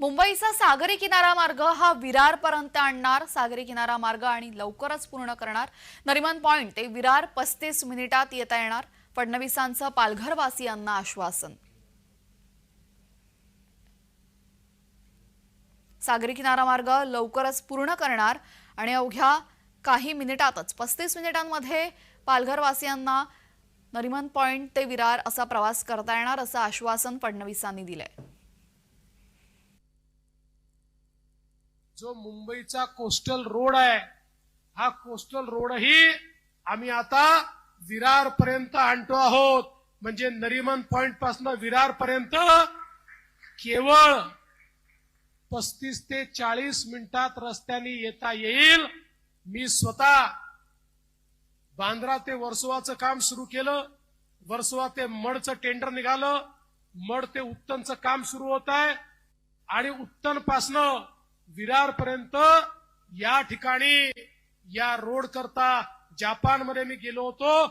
मुंबईचा सागरी किनारा मार्ग हा विरारपर्यंत आणणार. सागरी किनारा मार्ग आणि लवकरच पूर्ण करणार. नरिमन पॉइंट ते विरार पस्तीस मिनिटात येता येणार. फडणवीसांचं पालघरवासियांना आश्वासन. सागरी किनारा मार्ग लवकरच पूर्ण करणार आणि अवघ्या काही मिनिटातच पस्तीस मिनिटांमध्ये पालघरवासियांना नरिमन पॉइंट ते विरार असा प्रवास करता येणार असं आश्वासन फडणवीसांनी दिलंय. जो मुंबईचा कोस्टल रोड आहे हा कोस्टल रोडही आम्ही आता विरार पर्यंत आणतो आहोत. म्हणजे नरिमन पॉइंटपासून विरार पर्यंत केवळ पस्तीस ते चाळीस मिनिटात रस्त्याने येता येईल. मी स्वतः बांद्रा ते वर्सोवाचं काम सुरू केलं. वर्सोवा ते मडचं टेंडर निघालं. मड ते उत्तनचं काम सुरू होत आहे. आणि उत्तन पासनं विरार पर्यंत या ठिकाणी या रोड करता जपानमध्ये मी गेलो होतो.